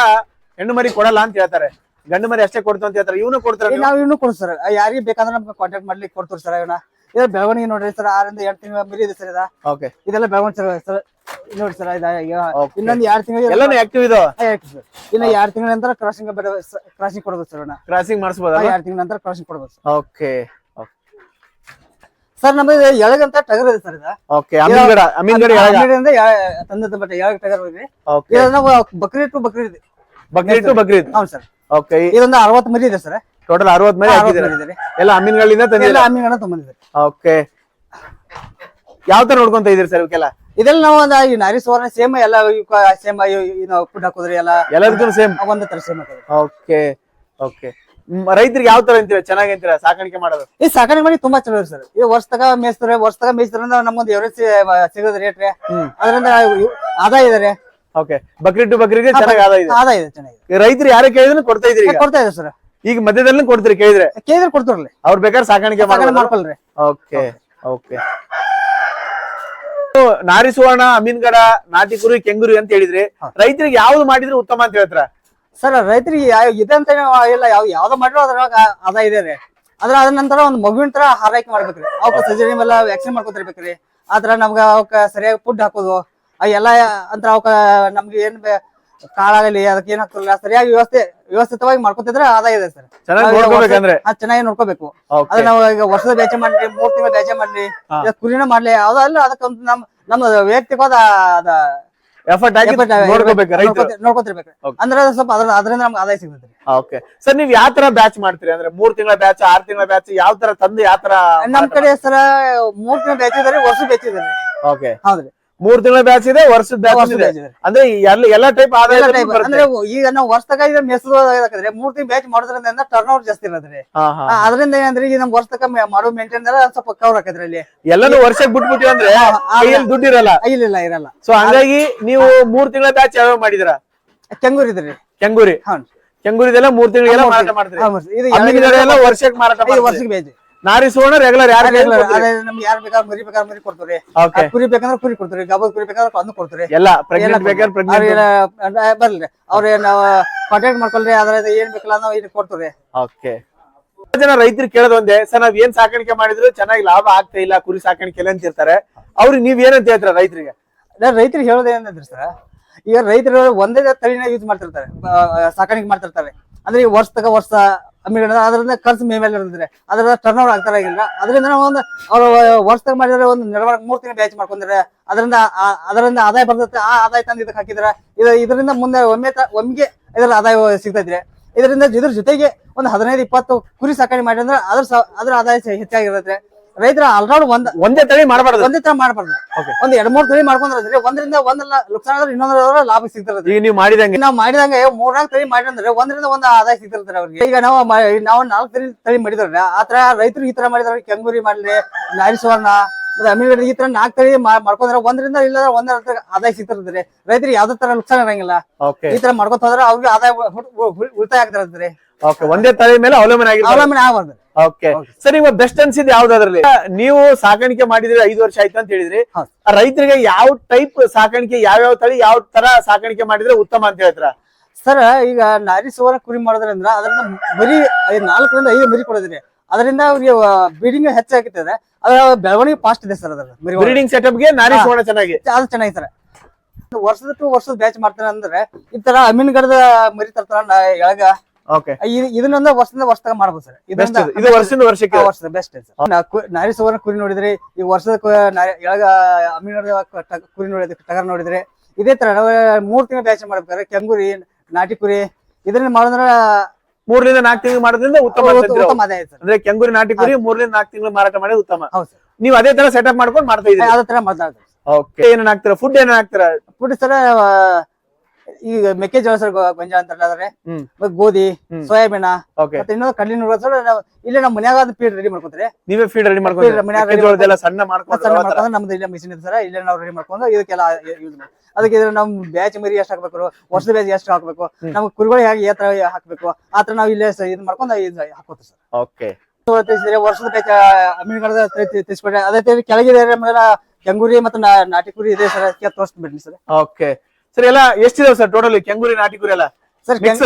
ಹೆಣ್ಣು ಮರಿ ಕೊಡಲ್ಲ ಅಂತ ಹೇಳ್ತಾರೆ. ಗಂಡು ಮರಿ ಅಷ್ಟೇ ಕೊಡ್ತು ಅಂತ ಹೇಳ್ತಾರೆ. ಇವನು ಕೊಡ್ತಾರೆ ನಾವು? ಇನ್ನೂ ಕೊಡ್ತಾರೆ ಯಾರಿಗೆ ಬೇಕಾದ್ರೆ ನಮ್ಗೆ ಕಾಂಟ್ಯಾಕ್ಟ್ ಮಾಡ್ಲಿಕ್ಕೆ ಕೊಡ್ತೀವಿ ಸರ್ ಇವನ. ಇದ್ರ ಬೆಳವಣಿಗೆ ನೋಡ್ರಿ ಸರ್ ಆರಿಂದ ಎರಡು ತಿಂಗಳ ಮರಿ ಇದೆ ಸರ್ ಇದ. ಓಕೆ ಇದೆಲ್ಲ ಬೆಳವಣಿಗೆ ಸರ್ ಸರ್ ನೋಡಿ ಸರ್ ಇದ. ಇನ್ನೊಂದು ಎರಡು ತಿಂಗಳು ಎಲ್ಲಾನು ಆಕ್ಟಿವ್ ಇದು? ಸರ್. ಇನ್ನು ಎರಡು ತಿಂಗಳ ನಂತರ ಕ್ರಾಸಿಂಗ್ ಕ್ರಾಸಿಂಗ್ ಕೊಡ್ಬೋದು ಸರ್ ಅಣ್ಣ ಕ್ರಾಸಿಂಗ್ ಮಾಡಿಸ್ಬೋದು? ಎರಡು ತಿಂಗಳ ನಂತರ ಕ್ರಾಸಿಂಗ್ ಕೊಡ್ಬೋದು ಸರ್. ಓಕೆ ಸರ್ ನಮಗೆ ಎಳಗಂತ ಟಗರ್ ಇದೆ ಸರ್ ಇದು. ಓಕೆ ಅಮೀನ್ಗಡ ಅಮೀನ್ಗಡ ಎಳಗ. ಅಂಗಡಿಯಿಂದ ತಂದದ ಬಟ್ಟೆ ಎಳಗ ಟಗರ್ ಇದೆ. ಇದು ಬಕ್ರೀದ್ ಟು ಬಕ್ರೀದ್ ಇದೆ. ಬಕ್ರೀದ್ ಟು ಬಕ್ರೀದ್? ಹೌದು ಸರ್. ಓಕೆ ಇದೊಂದು ಅರವತ್ತು ಮರಿ ಇದೆ ಸರ್. ಟೋಟಲ್ ಅರವತ್ ಮರಿ ಹಾಕಿದ್ದಾರೆ? ಎಲ್ಲ ಅಮೀನ್ಗಳಿಂದ ಎಲ್ಲ ತಂದಿಲ್ಲ ತೊಗೊಂಡಿದೆ ಓಕೆ ಯಾವ ತರ ನೋಡ್ಕೊಂತ ಇದೀರಿ ಸರ್ ಇವಕ್ಕೆಲ್ಲ ಇದೆಲ್ಲ ನಾವು ಒಂದು ಈ ನಾರಿ ಸುವರ್ಣ ಸೇಮ್ ಎಲ್ಲ ಸೇಮ್ ನಾವು ಫುಡ್ ಹಾಕೋದ್ರಿ ಎಲ್ಲ. ಎಲ್ಲದಕ್ಕೂ ಸೇಮ್? ಒಂದೇ ತರ ಸೇಮ್ ಹಾಕೋದ್ರಿ ಓಕೆ ಓಕೆ ರೈತರಿಗೆ ಯಾವ ತರ ಅಂತೀರ? ಚೆನ್ನಾಗಿ ಅಂತೀರಾ? ಸಾಕಾಣಿಕೆ ಮಾಡೋದು? ಈ ಸಾಕಾಣಿಕೆ ಮಾಡಿ ತುಂಬಾ ಚಲೋ ಸರ್. ಈ ವರ್ಷದಾಗ ಮೇಯಿಸ್ತಾರೆ ವರ್ಷದಾಗ ಮೇಯಿಸ್ತಾರ ನಮ್ಮೊಂದು ಎವರೇಜ್ ಸಿಗೋದು ರೇಟ್ ರೀ. ಅದರಿಂದ ಆದಾಯ ಇದಾರೆ ರೀ. ಓಕೆ ಬಕ್ರಿ ಟು ಬಕ್ರಿಗೆ ಚೆನ್ನಾಗಿ ಆದಾಯ ಇದೆ ಆದಾಯ ಇದೆ ಚೆನ್ನಾಗಿದೆ ರೈತರು ಯಾರೇ ಕೇಳಿದ್ರು ಕೊಡ್ತಾ ಇದ್ರಿ ಈಗ? ಕೊಡ್ತಾ ಇದೆ ಸರ್. ಈಗ ಮಧ್ಯದಲ್ಲಿ ಕೊಡ್ತೀರಿ ಕೇಳಿದ್ರೆ? ಕೇಳಿದ್ರೆ ಕೊಡ್ತಾರಲ್ಲ. ಅವ್ರು ಬೇಕಾದ್ರೆ ಸಾಕಾಣಿಕೆ ಮಾಡ್ಕೊಳ್ರಿ. ಓಕೆ ಓಕೆ ನಾರಿ ಸುವರ್ಣ ಅಮೀನ್ಗಡ ನಾಟಿ ಕುರಿ ಕೆಂಗುರಿ ಅಂತ ಹೇಳಿದ್ರಿ ರೈತರಿಗೆ ಯಾವ್ದು ಮಾಡಿದ್ರೆ ಉತ್ತಮ ಅಂತ ಹೇಳ್ತಾರ? ಸರ್ ರೈತರಿಗೆ ಯಾವ- ಇದೆ ಅಂತ ಇಲ್ಲ ಯಾವ ಯಾವ್ದು ಮಾಡಿರೋ ಅದ್ರೊಳಗ ಆದಾಯ ಇದೆ ರೀ. ಅದ್ರ ಅದ ನಂತರ ಒಂದು ಮಗುವಿನ ತರ ಹಾರೈಕೆ ಮಾಡ್ಬೇಕ್ರಿ. ಅವಕ್ಕ ಸರ್ಜರಿ ಮೇಲೆ ವ್ಯಾಕ್ಸಿನ್ ಮಾಡ್ಕೊತಿರ್ಬೇಕ್ರಿ. ಆತರ ನಮ್ಗ ಅವಕ್ಕ ಸರಿಯಾಗಿ ಫುಡ್ ಹಾಕೋದು ಆ ಎಲ್ಲ ಅಂತ ಅವಕ್ಕ ನಮ್ಗೆ ಏನ್ ಕಾಳಾಗಲಿ ಅದಕ್ಕೆ ಏನ್ ಹಾಕ್ತಿರಲ್ಲ ಸರಿಯಾಗಿ ವ್ಯವಸ್ಥೆ ವ್ಯವಸ್ಥಿತವಾಗಿ ಮಾಡ್ಕೊತಿದ್ರೆ ಆದಾಯ ಇದೆ ಸರ್. ಚೆನ್ನಾಗಿ ನೋಡ್ಕೋಬೇಕಂದ್ರೆ ಅದ್ ಚೆನ್ನಾಗಿ ನೋಡ್ಕೋಬೇಕು. ಅದ ಅದ್ರ ನಾವು ಈಗ ವರ್ಷದ ಬೇಚೆ ಮಾಡ್ಲಿ ಮೂರ್ ತಿಂಗಳ ಬೇಚೆ ಮಾಡ್ಲಿ ಹಾ. ಇಲ್ಲ ಕುರಿನ ಮಾಡ್ಲಿ ಅದಲ್ಲ ಅಲ್ಲ ಅದಕ್ಕೊಂದು ನಮ್ ನಮ್ಮ ವೈಯಕ್ತಿಕವಾದ ಅದ ಎಫರ್ಟ್ ಹಾಕಿ effort ನೋಡ್ಕೋಬೇಕು ರೈತರು. ನೋಡ್ಕೊತಿ- ನೋಡ್ಕೊತಿರ್ಬೇಕು. Okay. ಅಂದ್ರೆ ಅದು ಸ್ವಲ್ಪ ಅದ್ರ ಅದರಿಂದ ನಮ್ಗೆ ಆದಾಯ ಸಿಗುತ್ತೆ ಓಕೆ ಸರ್ ನೀವ್ ಯಾವ ತರ ಬ್ಯಾಚ್ ಮಾಡ್ತೀರಿ? ಅಂದ್ರೆ ಮೂರ್ ತಿಂಗಳ ಬ್ಯಾಚ್ ಆರ್ ತಿಂಗಳ ಬ್ಯಾಚ್ ಯಾವ ತರ ತಂದು ಯಾವ ತರ ನಮ್ ಕಡೆ ಸರ ಮೂರ್ ತಿಂಗಳ ಬ್ಯಾಚ್ ಇದ್ರೆ ವರ್ಷ ಬೇಚಿದ್ರಿ ಓಕೆ ಹೌದ್ರಿ. ಮೂರ್ ತಿಂಗಳ ಬ್ಯಾಚ್ ಇದೆ ವರ್ಷದ ಬ್ಯಾಚ್ ಇದೆ. ಬ್ಯಾಚ್ ಅಂದ್ರೆ ಎಲ್ಲ ಎಲ್ಲಾ ಟೈಪ್ ಆದಾಯ. ಅಂದ್ರೆ ಈಗ ನಾವು ವರ್ಷದಾಗ ಈಗ ಮೆಸರು ಹಾಕಿದ್ರೆ ಮೂರ್ ತಿಂಗಳ ಬ್ಯಾಚ್ ಮಾಡೋದ್ರಿಂದ ಟರ್ನ್ ಓವರ್ ಜಾಸ್ತಿ ಇರೋದ್ರಿ ಅದರಿಂದ ಏನಂದ್ರೆ ಈಗ ನಮ್ ವರ್ಷದಾಗ ಮಾಡೋ ಮೇಂಟೈನ್ ಸ್ವಲ್ಪ ಕವರ್ ಹಾಕಿದ್ರಿ ಅಲ್ಲಿ. ಎಲ್ಲಾನು ವರ್ಷಕ್ಕೆ ಬಿಟ್ಬಿಟ್ಟಿವಿ ಅಂದ್ರೆ ದುಡ್ಡು ಇರಲ್ಲ. ಇಲ್ಲ ಇರಲ್ಲ. ಸೊ ಹಂಗಾಗಿ ನೀವು ಮೂರ್ ತಿಂಗಳ ಬ್ಯಾಚ್ ಯಾವ ಮಾಡಿದ್ರ? ಕೆಂಗೂರ್ ಇದ್ರಿ ಕೆಂಗೂರಿ. ಕೆಂಗೂರಿದೆಲ್ಲ ಮೂರ್ ತಿಂಗಳಿಗೆಲ್ಲ ಮೂರ್ ಮಾರಾಟ. ಮಾಡ್ತೀರಿ. ವರ್ಷಕ್ಕೆ ಮಾರಾಟ ವರ್ಷಕ್ಕೆ ಬೇಜಿ ನಾರಿ ಸುವರ್ಣ ರೆಗ್ಯುಲರ್ ಯಾರು ನಮ್ಗೆ ಯಾರು ಬೇಕಾದ್ರೆ ಮರಿ ಬೇಕಾದ್ರೆ ಮರಿ ಕೊಡ್ತಾರೆ. ಓಕೆ ಕುರಿ ಬೇಕಂದ್ರೆ ಕುರಿ ಕೊಡ್ತಾರೆ. ಗಬ್ಬದ ಕುರಿ ಬೇಕಾದ್ರೆ ಅದನ್ನು ಕೊಡ್ತಾರೆ. ಎಲ್ಲ ಪ್ರೆಗ್ನೆಂಟ್ ಬೇಕಾದ್ರೆ ಪ್ರೆಗ್ನೆಂಟ್ ಬರ್ಲಿ. ಅವ್ರ ನಾವು ಕಾಂಟ್ಯಾಕ್ಟ್ ಮಾಡ್ಕೊಳ್ರಿ ಅದ್ರ ಏನ್ ಬೇಕಲ್ಲ ನಾವು ಇದು ಕೊಡ್ತಾರೆ. ಓಕೆ ಜನ ರೈತರು ಕೇಳೋದು ಒಂದೇ ಸರ್ ನಾವ್ ಏನ್ ಸಾಕಾಣಿಕೆ ಮಾಡಿದ್ರು ಚೆನ್ನಾಗಿ ಲಾಭ ಆಗ್ತಾ ಇಲ್ಲ ಕುರಿ ಸಾಕಾಣಿಕೆ ಅಂತ ಇರ್ತಾರೆ ಅವ್ರಿಗೆ ನೀವ್ ಏನಂತ ಹೇಳ್ತಾರ ರೈತರಿಗೆ? ರೈತರಿಗೆ ಹೇಳೋದು ಏನಂದ್ರೆ ಸರ್ ಈಗ ರೈತರು ಒಂದೇ ತಳಿನ ಯೂಸ್ ಮಾಡ್ತಿರ್ತಾರೆ ಸಾಕಾಣಿಕೆ ಮಾಡ್ತಿರ್ತಾರೆ. ಅಂದ್ರೆ ವರ್ಷ ತಗ ವರ್ಷ ಅದರಿಂದ ಖರ್ಚು ಮೇ ಮೇಲೆ ಇರ್ತದೆ ಅದರ ಟರ್ನ್ ಓವರ್ ಆಗ್ತಾ ಆಗಿಲ್ಲ ಅದರಿಂದ ನಾವು ಒಂದು ಅವ್ರು ವರ್ಷದಾಗ ಮಾಡಿದ್ರೆ ಒಂದು ನಿರ್ವಹಣೆ ಮೂರು ತಿಂಗಳು ಬ್ಯಾಚ್ ಮಾಡ್ಕೊಂಡ್ರೆ ಅದರಿಂದ ಅದರಿಂದ ಆದಾಯ ಬರ್ತೈತೆ. ಆ ಆದಾಯ ತಂದು ಇದಕ್ಕೆ ಹಾಕಿದ್ರೆ, ಇದು ಇದರಿಂದ ಮುಂದೆ ಒಮ್ಮೆ ಒಮ್ಮೆಗೆ ಇದರ ಆದಾಯ ಸಿಗ್ತೈತ್ರಿ ಇದರಿಂದ ಇದ್ರ ಜೊತೆಗೆ ಒಂದು ಹದಿನೈದು, ಇಪ್ಪತ್ತು ಕುರಿ ಸಾಕಾಣೆ ಮಾಡಿದ್ರೆ ಅದ್ರ ಅದ್ರ ಆದಾಯ ಹೆಚ್ಚಾಗಿರುತ್ತೆ. ರೈತರ ಆಲ್ರೌಂಡ್ ಒಂದ್ ಒಂದೇ ತಳಿ ಮಾಡಬಾರ್ದು. ಒಂದೇ ತರ ಮಾಡಬಾರ್ದು. ಒಂದ್ ಎರಡ್ ಮೂರ್ ತಳಿ ಮಾಡ್ಕೊಂಡ್ರೆ ಒಂದರಿಂದ ಒಂದಲ್ಲ ಲುಕ್ಸಾನ್ ಆದ್ರೆ ಇನ್ನೊಂದ್ರ ಲಾಭ ಸಿಗ್ತಿರತ್ತೆ. ಈಗ ನೀವು ಮಾಡಿದಂಗೆ ನಾವು ಮಾಡಿದಂಗೆ ಮೂರ್ನಾಲ್ಕು ತಳಿ ಮಾಡಿದ್ರೆ ಒಂದರಿಂದ ಒಂದ್ ಆದಾಯ ಸಿಗ್ತಿರ್ತಾರೆ ಅವ್ರಿಗೆ. ಈಗ ನಾವು ನಾವು ನಾಲ್ಕು ತಳಿ ತಳಿ ಮಾಡಿದ್ರೆ ಆತರ ರೈತರು ಈ ತರ ಮಾಡಿದ್ರೆ ಕೆಂಗೂರಿ ಮಾಡ್ಲಿ ನಾರಿ ಅಮೀನ್ಗಡ್ಡೆ ಈ ತರ ನಾಲ್ಕು ತಳಿ ಮಾಡ್ಕೊಂಡ್ರೆ ಒಂದರಿಂದ ಇಲ್ಲ ಒಂದರ ಆದಾಯ ಸಿಗ್ತಿರ್ತದೆ ರೈತರಿಗೆ ಯಾವ್ದೇ ತರ ನುಕ್ಸಾನ ಇರಂಗಿಲ್ಲ. ಈ ತರ ಮಾಡ್ಕೊತ ಹೋದ್ರೆ ಅವ್ರಿಗೆ ಆದಾಯ ಉಳಿತಾಯ ಆಗ್ತಿರ್ತದೆ ಓಕೆ ಒಂದೇ ತಳಿ ಮೇಲೆ ಅವಲಂಬನೆ ಆಗಿರ್ತಾರೆ ಅವಲಂಬನೆ ಆಗಬಾರ್ದು. ಓಕೆ ಸರ್ ಇವಾಗ ಬೆಸ್ಟ್ ಅನ್ಸಿದ್ ಯಾವ್ದಾದ್ರಲ್ಲಿ ನೀವು ಸಾಕಾಣಿಕೆ ಮಾಡಿದ್ರೆ ಐದು ವರ್ಷ ಆಯ್ತು ಅಂತ ಹೇಳಿದ್ರಿ. ರೈತರಿಗೆ ಯಾವ ಟೈಪ್ ಸಾಕಾಣಿಕೆ ಯಾವ ತಳಿ ಯಾವ ತರ ಸಾಕಾಣಿಕೆ ಮಾಡಿದ್ರೆ ಉತ್ತಮ ಅಂತ ಹೇಳ್ತಾರ? ಸರ್ ಈಗ ನಾರಿ ಸುವರ್ಣ ಕುರಿ ಮಾಡೋದ್ರಿಂದ ಅದನ್ನ ಬರೀ ನಾಲ್ಕರಿಂದ ಐದು ಮರಿ ಕೊಡೋದ್ರಿ. ಅದರಿಂದ ಅವ್ರಿಗೆ ಬ್ರೀಡಿಂಗ್ ಹೆಚ್ಚಾಗುತ್ತದೆ ಅದ್ರ ಬೆಳವಣಿಗೆ ಫಾಸ್ಟ್ ಇದೆ ಸರ್ ಅದ್ರ ಬ್ರೀಡಿಂಗ್ ಸೆಟಪ್ಗೆ ನಾರಿ ಸೋಣ ಚೆನ್ನಾಗಿ. ಅದು ಚೆನ್ನಾಗಿ ಸರ್. ವರ್ಷದ ಟು ವರ್ಷದ ಬ್ಯಾಚ್ ಮಾಡ್ತಾರೆ ಅಂದ್ರೆ ಈ ತರ ಅಮೀನ್ಗಡದ ಮರಿ ತರ್ತಾರ ಎಳಗ. ಓಕೆ ಇದ್- ಇದನ್ನೊಂದ ವರ್ಷದಿಂದ ವರ್ಷದಾಗ ಮಾಡ್ಬೋದು ಸರ್. ಬೆಸ್ಟ್ ಇದು. ವರ್ಷದಿಂದ ವರ್ಷಕ್ಕೆ? ವರ್ಷದ ಬೆಸ್ಟ್ ನಾರಿ ಸುವರ್ಣ ಕುರಿ ನೋಡಿದ್ರಿ ಈ ವರ್ಷದ ಎಳಗ ಅಮೀನ್ಗಡದ ಟ- ಕುರಿ ನೋಡಿದ್ರಿ ಟಗರ್ ನೋಡಿದ್ರಿ. ಇದೇ ತರ ಮೂರ್ ತಿಂಗಳ ಬ್ಯಾಚ್ ಮಾಡ್ಬೇಕಾದ್ರೆ ಕೆಂಗುರಿ ನಾಟಿ ಕುರಿ ಇದನ್ನ ಮಾಡಿದ್ರ ಮೂರ್ಲಿಂದ ನಾಲ್ಕು ತಿಂಗಳು ಮಾಡೋದ್ರಿಂದ ಉತ್ತಮ ಉತ್ತಮ ಆದಾಯ ಸರ್. ಅಂದ್ರೆ ಕೆಂಗೂರಿ ನಾಟಿ ಕುರಿ ಮೂರರಿಂದ ನಾಲ್ಕು ತಿಂಗಳು ಮಾರಾಟ ಮಾಡಿ ಉತ್ತಮ. ಹೌದು ಸರ್. ನೀವು ಅದೇ ತರ ಸೆಟಪ್ ಮಾಡ್ಕೊಂಡು ಮಾಡ್ತಾ ಇದ್ದೀರಿ. ಅದೇ ತರ ಮಾತಾಡ್ತಾರೆ ಓಕೆ ಏನೇನ್ ಹಾಕ್ತೀರಾ? ಫುಡ್ ಏನೇನ್ ಹಾಕ್ತೀರಾ? ಫುಡ್ ಸರ ಈಗ ಮೆಕ್ಕೆಜೋಳ ಸರ್ ಗೊಂಜ ಗೊಂಜಾಳ ಅಂತ ಹೇಳಿದ್ರೆ ಗೋಧಿ ಸೋಯಾಬೀನ್ ಮತ್ತೆ ಇನ್ನೊಂದು ಕಡ್ಲಿ ಇಲ್ಲ ಸರ್ ಇಲ್ಲೇ ನಮ್ಮ ಮನ್ಯಾಗ ಅದು ಫೀಡ್ ರೆಡಿ ಮಾಡ್ಕೊತಾರೆ ನೀವೇ ಫೀಡ್ ರೆಡಿ ಮಾಡ್ಕೊಂಡು ಸಣ್ಣ ಮಾಡ್ಕೊಂಡು ನಮ್ದು ಇಲ್ಲ ಮಿಷಿನ್ ಇದೆ ಸರ್ ಇಲ್ಲೇ ನಾವು ರೆಡಿ ಮಾಡ್ಕೊಂಡು ಇದಕ್ಕೆಲ್ಲ ಯೂಸ್ ಮಾಡಿ ಅದಕ್ಕೆ ಇದ್ರ ನಮ್ ಬ್ಯಾಚ್ ಮರಿ ಎಷ್ಟು ಹಾಕ್ಬೇಕು ವರ್ಷದ ಬ್ಯಾಚ್ ಎಷ್ಟು ಹಾಕ್ಬೇಕು ನಮ್ ಕುರಿಗಳು ಹೇಗೆ ಯಾವ ತರ ಹಾಕ್ಬೇಕು ಆತರ ತರ ನಾವು ಇಲ್ಲೇ ಇದ್ ಮಾಡ್ಕೊಂಡು ಹಾಕೋತೀವಿ ಸರ್ ಓಕೆ ವರ್ಷದ ಬ್ಯಾಚ್ ಅಮೀನ್ಗಡದ ಅದೇ ಕೆಳಗಿದೆ ಕೆಂಗುರಿ ಮತ್ತು ನಾಟಿ ಕುರಿ ಇದೆ ಸರ್ ತೋರಿಸ್ಬಿಡ್ಲಿ ಸರ್ ಓಕೆ ಸರ್ ಎಲ್ಲ ಎಷ್ಟಿದಾವೆ ಸರ್ ಟೋಟಲ್ ಕೆಂಗೂರಿ ನಾಟಿ ಕುರಿ ಎಲ್ಲ? ಸರ್ ಮಿಕ್ಸ್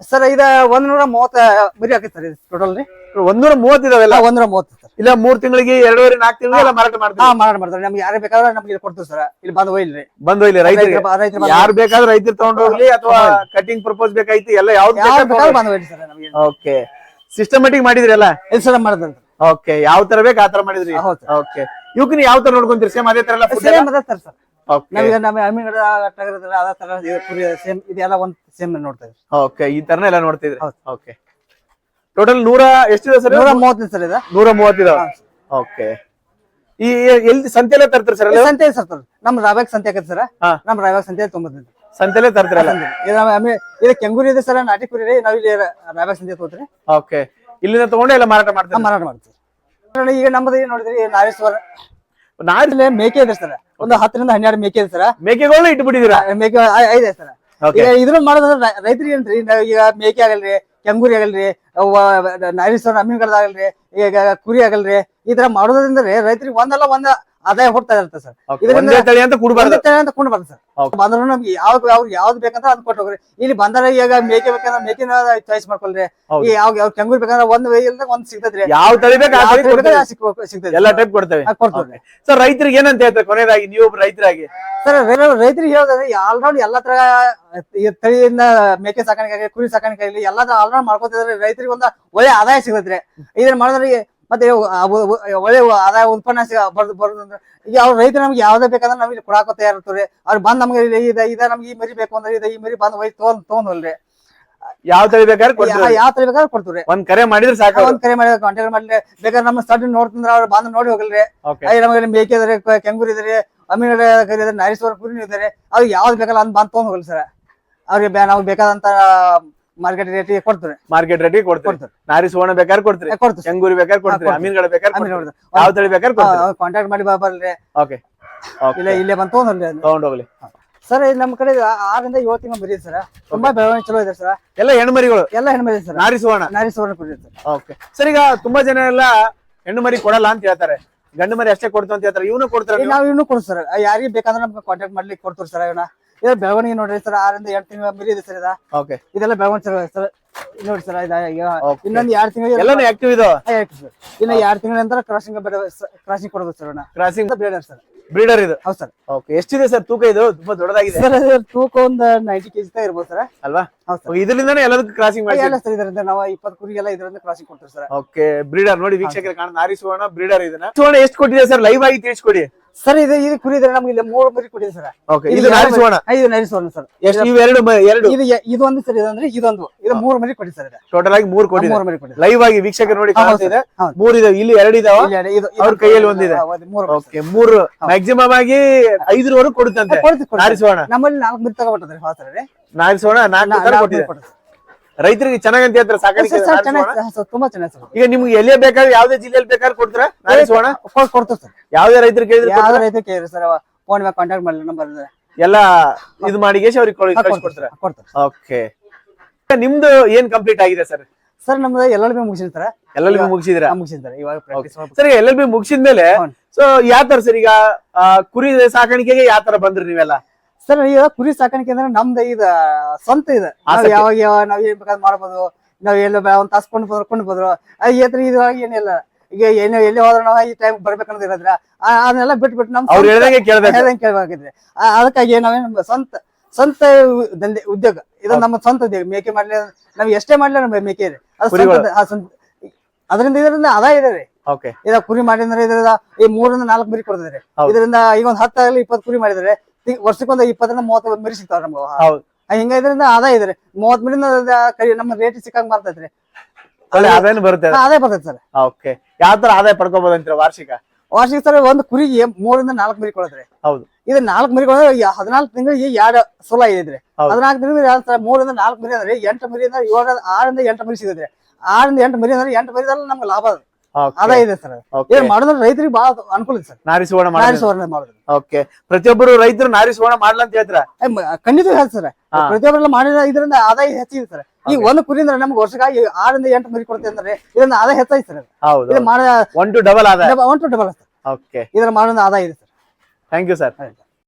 ಸರ್ ಇದ ಒಂದ್ ನೂರ ಮೂವತ್ತ ಮರಿ ಹಾಕಿ ಸರ್ ಟೋಟಲ್ ರೀ ಒಂದೂರ ಮೂವತ್ತಿದಾವೆಲ್ಲ ಒಂದ್ ನೂರ ಮೂವತ್ತು ಸರ್. ಇಲ್ಲ ಮೂರ್ ತಿಂಗಳಿಗೆ ಎರಡೂವರೆ ನಾಲ್ಕು ತಿಂಗಳಿಗೆ ಎಲ್ಲ ಮಾರಾಟ ಹಾ ಮಾರಾಟ ಮಾಡ್ತಾರೆ ನಮ್ಗೆ ಯಾರು ಬೇಕಾದ್ರೆ ನಮ್ಗೆ ಕೊಡ್ತೀವಿ ಸರ್. ಇಲ್ಲಿ ಬಂದು ಒಯ್ಲ್ರಿ ಬಂದು ಹೋಯ್ಲಿ ರೈತರಿಗೆ. ರೈತರು ಯಾರು ಬೇಕಾದ್ರೆ ರೈತರು ತಗೊಂಡು ಹೋಗ್ಲಿ ಅಥವಾ ಕಟಿಂಗ್ ಪ್ರಪೋಸ್ ಬೇಕಾಯ್ತು ಎಲ್ಲ ಯಾವ್ದು ಬಂದು ಒಯ್ಲಿ ಸರ್ ನಮಗೆ. ಓಕೆ ಸಿಸ್ಟಮೆಟಿಕ್ ಮಾಡಿದ್ರಿ ಎಲ್ಲ? ಸರ್ ಮಾಡಿದ್ರೆ ಓಕೆ ಯಾವ ತರ ಬೇಕು ಆ ತರ ಮಾಡಿದ್ರಿ? ಹೌದು ಓಕೆ ಇವಕ್ಕೆ ಯಾವ ತರ ನೋಡ್ಕೊಂತೀರಿ? ಸೇಮ್ ಅದೇ ತರ ಎಲ್ಲ ಸೇಮ್? ಅದ ಸರ್ ಸರ್. ನಾವೀಗ ನಮ್ಮ ಅಮ್ಮಿಗಡ ಟಗರ್ ಇದ್ರೆ ಅದೇ ತರ ಇದು ಕುರಿ ಸೇಮ್ ಇದೆಲ್ಲ ಒಂದ್ ಸೇಮ್ ನೋಡ್ತಾ ಓಕೆ ಈ ತರನೇ ಎಲ್ಲ ನೋಡ್ತಿದ್ರಿ? ಹೌದು. ಓಕೆ ಟೋಟಲ್ ನೂರ ಎಷ್ಟಿದೆ ಸರ್ ನೂರ ಮೂವತ್ತು ಸರ್ ಇದು. ನೂರ ಮೂವತ್ತಿದಾವ ಓಕೆ ಈ ಎಲ್ಲಿ ಸಂತೆಲೆ ತರ್ತೀರಿ ಸರ್ ಇದು ಸಂತೆ ಸರ್ ನಮ್ ರಾವ್ಯಾಗ ಸಂತೆ ಆಗತ್ತೆ ಸರ್. ಹಾ. ನಮ್ ರಾವ್ಯಾಗ ಸಂತೆ ತೊಂಬತ್ತೈದು. ಸಂತೆಲೆ ತರ್ತೀರಲ್ಲ ಇದು ನಮ್ಮ ಇದು ಕೆಂಗೂರಿ ಇದೆ ಸರ್ ನಾಟಿ ಕುರಿ ರೀ ನಾವ್ ಇಲ್ಲಿ ರಾವ್ಯಾಗ ಸಂತೆ ತಗೋತ್ರಿ ಓಕೆ ಇಲ್ಲಿಂದ ತಗೊಂಡೆ ಎಲ್ಲ ಮಾರಾಟ ಮಾಡ್ತೀವಿ ನಾವು ಮಾರಾಟ ಮಾಡ್ತೀವಿ. ಈಗ ನಮ್ಮದು ಏನ್ ನೋಡಿದ್ರಿ ನಾರೇಶ್ವರ ನಾರಿ ಇಲ್ಲಿ ಮೇಕೆ ಇದೆ ಸರ್. ಒಂದು ಹತ್ತರಿಂದ ಹನ್ನೆರಡು ಮೇಕೆ ಇದೆ ಸರ್. ಮೇಕೆಗಳನ್ನ ಇಟ್ಬಿಟ್ಟಿದ್ದೀರಾ? ಮೇಕೆ ಐ- ಐದೆ ಸರ್. ಈಗ ಇದನ್ನ ಮಾಡೋದ್ರ ರೈತರಿಗೆ ಏನ್ರಿ? ನಾವ್ ಈಗ ಮೇಕೆ ಆಗಲ್ರಿ ಕೆಂಗೂರಿ ಆಗಲ್ರಿ ಅಮ್ಮಿಗಡದ ಆಗಲ್ರಿ ಈಗ ಕುರಿ ಆಗಲ್ರಿ ಈ ತರ ಮಾಡೋದ್ರಿಂದ ರೀ ರೈತರಿಗೆ ಒಂದಲ್ಲ ಒಂದ ಆದಾಯ ಹುಡ್ತಾ ಇರುತ್ತೆ ಸರ್. ಒಂದೇ ತಳಿ ಅಂತ ಕುಡ್ಬಾರ್ದು. ಒಂದೇ ತರ ಅಂತ ಕೊಂಡು ಸರ್. ಬಂದ್ರು ನಮ್ಗೆ ಯಾವ ಅವ್ರು ಯಾವ್ದು ಬೇಕಂತ ಅದ್ ಕೊಟ್ಟು ಹೋಗ್ರಿ. ಇಲ್ಲಿ ಬಂದಾರ ಈಗ ಮೇಕೆ ಬೇಕಂದ್ರೆ ಮೇಕೆ ಚಾಯ್ಸ್ ಮಾಡ್ಕೊಳ್ರಿ. ಈ ಯಾವ ಯಾವ ಕೆಂಗೂರ್ ಬೇಕಂದ್ರೆ ಒಂದ್ ಇಲ್ದ ಒಂದ್ ಸಿಗ್ತದ್ರಿ. ಯಾವ ತಳಿ ಬೇಕು ಯಾವ ತಳಿ ತಳಿ ಸಿಗ್ತದೆ ಎಲ್ಲ ಟೈಪ್ ಕೊಡ್ತೇವೆ. ಸರ್ ರೈತರಿಗೆ ಏನಂತ ಹೇಳ್ತಾರೆ ಕೊನೆಯದಾಗಿ ನೀವು ರೈತರಾಗಿ? ಸರ್ ರೈತರಿಗೆ ಹೇಳೋದ್ರೆ ಆಲ್ರೌಂಡ್ ಎಲ್ಲಾ ತರ ತಳಿಯಿಂದ ಮೇಕೆ ಸಾಕಾಣಿಕೆ ಆಗಲಿ ಕುರಿ ಸಾಕಾಣಿಕೆ ಆಗಲಿ ಎಲ್ಲಾ ಆಲ್ರೌಂಡ್ ಮಾಡ್ಕೊತಿದ್ರೆ ರೈತರಿಗೆ ಒಂದ್ ಒಳ್ಳೆ ಆದಾಯ ಸಿಗತ್ರಿ ಇದನ್ನ ಮಾಡಿದ್ರೆ ಮತ್ತೆ ಒಳ್ಳೆ ಆದಾಯ ಉತ್ಪನ್ನ ಬರ್ದು ಬರೋದು ಅಂದ್ರೆ ಈಗ ಅವ್ರ ರೈತರು ನಮ್ಗೆ ಯಾವ್ದೇ ಬೇಕಂದ್ರೆ ನಾವ್ ಇಲ್ಲಿ ಕೊಡಾಕ ತಯಾರಿರ್ತಾರೆ. ಅವ್ರು ಬಂದ್ ನಮ್ಗೆ ಇದು ಇದ ನಮ್ಗೆ ಈ ಮರಿ ಬೇಕು ಅಂದ್ರೆ ಇದ ಈ ಮರಿ ಬಂದ್ ಒಯ್ದು ತೊಗೊಂಡ್ ತೊಗೊಂಡ್ರಿ ಯಾವ ತಳಿ ಬೇಕಾದ್ರೆ ಯಾವ ತಳಿ ಬೇಕಾದ್ರೆ ಕೊಡ್ತೀವ್ರಿ. ಒಂದ್ ಕರೆ ಮಾಡಿದ್ರೆ ಸಾಕು ಒಂದ್ ಕರೆ ಮಾಡಿ ಕಾಂಟ್ಯಾಕ್ಟ್ ಮಾಡ್ಲಿ. ಬೇಕಾದ್ರೆ ನಮ್ಮ ಸಡ್ ನೋಡ್ತಂದ್ರೆ ಅವ್ರು ಬಂದ್ ನೋಡಿ ಹೋಗಲ್ರಿ. ನಮ್ಗೆ ನಮಗೆ ಮೇಕೆ ಇದಾರೆ ಕ- ಕೆಂಗೂರು ಇದಾರೆ ಅಮೀನ ಕರಿ ಇದಾರೆ ನಾರೀಶ್ವರ ಪುರಿ ಇದಾರೆ ಅವ್ರು ಯಾವ್ದು ಬೇಕಲ್ಲ ಅಂತ ಬಂದ್ ತೊಗೊಂಡ್ ಹೋಗಲ್ ಸರ್. ಅವ್ರಿಗೆ ನಾವು ಬೇಕಾದಂತ ಮಾರ್ಕೆಟ್ ರೇಟಿಗೆ ಕೊಡ್ತಾರೆ. ಮಾರ್ಕೆಟ್ ರೇಟಿಗೆ ಕೊಡ್ತಾರೆ. ನಾರಿ ಸುವರ್ಣ ಬೇಕಾದ್ರೆ ಕೊಡ್ತಾರೆ. ಕೊಡ್ತಾರೆ. ಕೆಂಗೂರಿ ಬೇಕಾದ್ರೆ ಕೊಡ್ತಾರೆ. ಅಮೀನ್ಗಳ ಬೇಕಾದ್ರೆ. ಯಾವ ತಳಿ ಬೇಕಾದ್ರೆ ಕೊಡ್ತೀರಿ. ಕಾಂಟ್ಯಾಕ್ಟ್ ಮಾಡಿ ಬರ್ರಿ. ಓಕೆ ಇಲ್ಲ ಇಲ್ಲೇ ಬಂತು ತಗೊಂಡ್ ಹೋಗ್ಲಿ ತಗೊಂಡ್ ಹೋಗ್ಲಿ ಸರ್ ಇದು ನಮ್ಮ ಕಡೆ ಆರಿಂದ ಏಳು ತಿಂಗಳು ಬರೀ ಸರ್. ತುಂಬಾ ಬೆಳವಣಿಗೆ ಚಲೋ ಇದೆ ಸರ್. ಎಲ್ಲ ಹೆಣ್ಮರಿಗಳು ಎಲ್ಲ ಹೆಣ್ಮರಿ ಸರ್. ನಾರಿ ಸುವರ್ಣ? ನಾರಿ ಸುವರ್ಣ ಸರ್. ಓಕೆ ಸರ್ ಈಗ ತುಂಬಾ ಜನ ಎಲ್ಲ ಹೆಣ್ಣು ಮರಿ ಕೊಡಲ್ಲ ಅಂತ ಹೇಳ್ತಾರೆ. ಗಂಡು ಮರಿ ಅಷ್ಟೇ ಕೊಡ್ತು ಅಂತ ಹೇಳ್ತಾರೆ. ಇವನು ಕೊಡ್ತಾರೆ ನಾವು ಇವನು ಕೊಡ್ತಾರೆ ಯಾರಿಗೆ ಬೇಕಾದ್ರೆ ನಮ್ಗೆ ಕಾಂಟ್ಯಾಕ್ಟ್ ಮಾಡ್ಲಿಕ್ಕೆ ಕೊಡ್ತಾರೆ ಸರ್ ಇವನ್ನ ಇದು ಬೆಳವಣಿಗೆ ನೋಡ್ರಿ ಸರ್ ಆರಿಂದ ಎರಡು ತಿಂಗಳ ಮರಿ ಇದೆ ಸರ್ ಇದ. ಓಕೆ ಇದೆಲ್ಲ ಬೆಳವಣಿಗೆ ಸರ್ ಸರ್ ನೋಡಿ ಸರ್ ಇದ ಈಗ. Okay. ಇನ್ನೊಂದು ಎರಡು ತಿಂಗಳು ಎಲ್ಲಾನು ಆಕ್ಟಿವ್ ಇದು? ಸರ್. ಇನ್ನು ಎರಡು ತಿಂಗಳ ನಂತರ ಕ್ರಾಸಿಂಗ್ ಕ್ರಾಸಿಂಗ್ ಕೊಡೋದು sir crossing breeder sir. Breeder ಇದು? ಹೌದು ಸರ್. ಓಕೆ ಎಷ್ಟಿದೆ ಸರ್ ತೂಕ ಇದು? ತುಂಬಾ ದೊಡ್ಡದಾಗಿದೆ. ಸರ್ ತೂಕ ಒಂದು ನೈಂಟಿ ಕೆಜಿ ಇರ್ಬೋದು ಸರ್. ಅಲ್ವಾ? ಹೌದು ಸರ್. ಇದರಿಂದ ಇದರಿಂದಾನೇ ಎಲ್ಲದಕ್ಕೂ ಕ್ರಾಸಿಂಗ್ ಮಾಡಿ ಎಲ್ಲ ಸರ್ ಇದರಿಂದ ನಾವು ಇಪ್ಪತ್ತು ಎಲ್ಲ ಇದರಿಂದ ಕ್ರಾಸಿಂಗ್ ಕೊಡ್ತೀವಿ ಸರ್. ಓಕೆ ಬ್ರೀಡರ್ ನೋಡಿ ವೀಕ್ಷಕರ ಕಾಣ ನಾರಿ ಸುವರ್ಣ ಬ್ರೀಡರ್ ಇದನ್ನ. ಸುವರ್ಣ ಎಷ್ಟು ಕೊಟ್ಟಿದೆ ಸರ್? ಲೈವ್ ಆಗಿ ತಿಳಿಸ್ಕೊಡಿ. ಸರ್ ಇದು ಇದು ಕುರಿ ಇದ್ರೆ ನಮ್ಗೆ ಇಲ್ಲಿ ಮೂರು ಮರಿ ಕೊಡಿ ಸರ್. ಓಕೆ ಇದು ನರಿಸೋಣ ಇದು ನರಿಸೋಣ ಸರ್. ಎಷ್ಟು ಇವೆರಡು ಮ- ಎರಡು? ಇದು ಎ- ಇದು ಒಂದು ಸರ್ ಇದಂದ್ರೆ ಇದೊಂದು ಇದು ಮೂರು ಮರಿ ಕೊಡಿ ಸರ್ ಇದು. ಟೋಟಲ್ ಆಗಿ ಮೂರು ಕೊಡಿ. ಮೂರು ಮರಿ ಕೊಡಿ ಲೈವ್ ಆಗಿ ವೀಕ್ಷಕರು ನೋಡಿ ಹೌದು ಮೂರು ಹೌದು. ಮೂರ್ ಇದೆ ಇಲ್ಲಿ ಎರಡು ಇದಾವ. ಇಲ್ಲಿ ಎರಡು- ಇದು- ಇದು- ಅವ್ರ ಕೈಯಲ್ಲಿ ಒಂದಿದೆ. ಮೂರು ಮರಿ ಓಕೆ ಮೂರು. ಮ್ಯಾಕ್ಸಿಮಮ್ ಆಗಿ ಐದರವರೆಗೂ ಕೊಡುತ್ತಂತೆ. ಕೊಡ್ತೀವಿ, ಕೊಡ್ತೀವಿ. ನಾರಿ ಸುವರ್ಣ ನಮ್ಮಲ್ಲಿ ನಾಲ್ಕು ಮರಿ ತಗೊಬಿಟ್ಟದ್ರಿ ಹಾ ಸರ್ ರೀ. ನಾರಿ ಸುವರ್ಣ ನಾಲ್ಕು ತರ ಕೊಟ್ಟಿದೆ ಕೊಡ್ತೀವಿ. ರೈತರಿಗೆ ಚೆನ್ನಾಗಂತ ಹೇಳ್ತಾರೆ? ಸಾಕಾಣಿಕೆ ಸರ್, ಚೆನ್ನಾಗಿ. ಸರ್, ತುಂಬಾ ಚೆನ್ನಾಗಿ ಸರ್. ಈಗ ನಿಮ್ಗೆ ಎಲ್ಲೇ ಬೇಕಾದ್ರೆ ಯಾವ್ದೇ ಜಿಲ್ಲೆಯಲ್ಲಿ ಬೇಕಾದ್ರೆ ಕೊಡ್ತೀರಾ? ನಾರಿ ಸುವರ್ಣ ಕೊಡ್- ಕೊಡ್ತೀವಿ ಸರ್. ಯಾವ್ದೇ ರೈತರು ಕೇಳಿದ್ರೆ ಯಾವ್ದು ರೈತ ಕೇಳಿ ಸರ್ ಫೋನ್ ಮೇಲೆ ಕಾಂಟ್ಯಾಕ್ಟ್ ಮಾಡಿ ನಂಬರ್ ಎಲ್ಲ ಇದು ಮಾಡಿ ಅವ್ರಿಗೆ ಕೊಡ್ತೀರಾ? ಓಕೆ. ನಿಮ್ದು ಏನ್ ಕಂಪ್ಲೀಟ್ ಆಗಿದೆ ಸರ್? ಸರ್ ನಮ್ದು ಎಲ್ ಎಲ್ ಬಿ ಮುಗಿಸಿನ ಸರ್. ಎಲ್ಲರಿಗೂ ಮುಗಿಸಿದಿರಾ ಮುಗಿಸಿದ್ರ ಸರ್. ಇವಾಗ ಸರ್ ಎಲ್ ಎಲ್ ಬಿ ಮುಗಿಸಿದ್ಮೇಲೆ. ಸೊ ಯಾವ ತರ ಸರ್ ಈಗ ಕುರಿ ಸಾಕಾಣಿಕೆಗೆ ಯಾವ ತರ ಬಂದ್ರಿ ನೀವೆಲ್ಲ? ಸರ್ ಈಗ ಕುರಿ ಸಾಕಾಣಿಕೆ ಅಂದ್ರೆ ನಮ್ದು ಇದ ಸ್ವಂತ ಇದೆ. ನಾವ್ ಆಸಕ್ತಿ. ಯಾವಾಗ ಯಾವಾಗ ನಾವ್ ಏನ್ ಬೇಕಾದ್ ಮಾಡ್ಬೋದು. ನಾವ್ ಎಲ್ಲ ಒಂದ್ ತಾಸ್ ಕೊಂಡು ಬಂದ್ರೆ ಕೊಂಡು ಬಂದ್ರು. ಏತ್ರಿ ಇದ್ರಾಗ ಏನಿಲ್ಲ. ಈಗ ಏನು ಎಲ್ಲಿ ಹೋದ್ರೆ ನಾವು ಈ ಟೈಮ್ ಬರ್ಬೇಕನ್ನೋದು ಇರೋದ್ರ ಆ- ಅದನ್ನೆಲ್ಲ ಬಿಟ್ಬಿಟ್ಟು ನಮ್ ಅವ್ರು ಹೇಳ್ದಂಗೆ ಕೇಳ್ಬೇಕು. ಕೇಳ್ಬೇಕಿದ್ರೆ ಅದಕ್ಕಾಗಿ ನಾವೇ ನಮ್ಮ ಸ್ವಂತ ಸ್ವಂತ ದಂಧೆ ಉದ್ಯೋಗ. ಇದು ನಮ್ಮ ಸ್ವಂತ ಉದ್ಯೋಗ. ಮೇಕೆ ಮಾಡ್ಲಿ ನಾವ್ ಎಷ್ಟೇ ಮಾಡ್ಲಿ ನಮ್ಮ ಮೇಕೆ ಇದೆ. ಅದು ಕುರಿಗಳು. ಆ ಸ್ವಂತ ಅದರಿಂದ ಇದರಿಂದ ಆದಾಯ ಇದೆ ರೀ. ಓಕೆ ಇದ ಕುರಿ ಮಾಡಿದ್ರೆ ಇದರಿಂದ ಈ ಮೂರರಿಂದ ನಾಲ್ಕು ಮರಿ ಕೊಡ್ತದ್ರಿ ಹೌದು. ಇದರಿಂದ ಈಗ ಒಂದ್ ಹತ್ತಾಗಲಿ ಇಪ್ಪತ್ತು ಕುರಿ ಮಾಡಿದ್ರೆ ವರ್ಷಕ್ಕೊಂದ್ ಇಪ್ಪತ್ತರಿಂದ ಮೂವತ್ತು ಮರಿ ಸಿಗ್ತಾವ ನಮ್ಗೆ ಹೌದು. ಹಿಂಗ ಇದರಿಂದ ಆದಾಯ ಇದ್ರಿ ಮೂವತ್ ಮರಿಂದ ಕೈ ನಮ್ಮ ರೇಟ್ ಸಿಕ್ಕಂಗ್ ಬರ್ತೈತ್ರಿ ಆದಾಯ ಬರುತ್ತೆ ಆದಾಯ ಬರ್ತೈತಿ ಸರ್. ಓಕೆ ಯಾವ ತರ ಆದಾಯ ಪಡ್ಕೋಬಹುದು ಅಂತೀರ ವಾರ್ಷಿಕ? ವಾರ್ಷಿಕ ಸರ್ ಒಂದು ಕುರಿಗೆ ಮೂರರಿಂದ ನಾಲ್ಕು ಮರಿ ಕೊಡತ್ರಿ ಹೌದು. ಇದು ನಾಲ್ಕು ಮರಿ ಕೊಡೋದ್ರೆ ಹದಿನಾಲ್ಕು ತಿಂಗಳಿಗೆ ಎರಡು ಸೊಲ ಇದ್ರಿ ಹೌದು. ಹದಿನಾಲ್ಕು ತಿಂಗಳಿಗೆ ಮೂರಿಂದ ನಾಲ್ಕು ಮರಿ ಅಂದ್ರೆ ಎಂಟು ಮರಿಯಿಂದ ಏಳು ಆರರಿಂದ ಎಂಟು ಮರಿ ಸಿಗುತ್ತೆ ಆರರಿಂದ ಎಂಟು ಮರಿ ಅಂದ್ರೆ ಎಂಟು ಮರಿದಲ್ಲಿ ನಮ್ಗೆ ಲಾಭ ಅದ. ಆದಾಯ ಇದೆ ಸರ್. ಏನ್ ಮಾಡಿದ್ರೆ ರೈತರಿಗೆ ಬಹಳ ಅನುಕೂಲ ಇದೆ ಸರ್. ನಾರಿ ಸುವರ್ಣ ನಾರಿ ಸುವರ್ಣ ಓಕೆ ಪ್ರತಿಯೊಬ್ಬರು ರೈತರು ನಾರಿ ಸುವರ್ಣ ಮಾಡ್ಲಾ ಅಂತ ಹೇಳ್ತೀರಾ? ಖಂಡಿತ ಹೇಳ್ತ ಸರ್. ಪ್ರತಿಯೊಬ್ಬರೆಲ್ಲ ಮಾಡಿದ್ರೆ ಇದರಿಂದ ಆದಾಯ ಹೆಚ್ಚಿದೆ ಸರ್. ಈ ಒಂದು ಕುರಿ ಅಂದ್ರೆ ನಮ್ಗೆ ವರ್ಷಕ್ಕಾಗಿ ಆರರಿಂದ ಎಂಟು ಮರಿ ಕೊಡ್ತೇವೆ ಅಂದ್ರೆ ಇದನ್ನ ಆದಾಯ ಹೆಚ್ಚಾಯ್ತು ಸರ್. ಹೌದು. ಒನ್ ಟು ಡಬಲ್ ಆದಾಯ. ಒನ್ ಟು ಡಬಲ್ ಓಕೆ ಇದ್ರ ಮಾಡೋದು ಆದಾಯ ಇದೆ ಸರ್. Thank you sir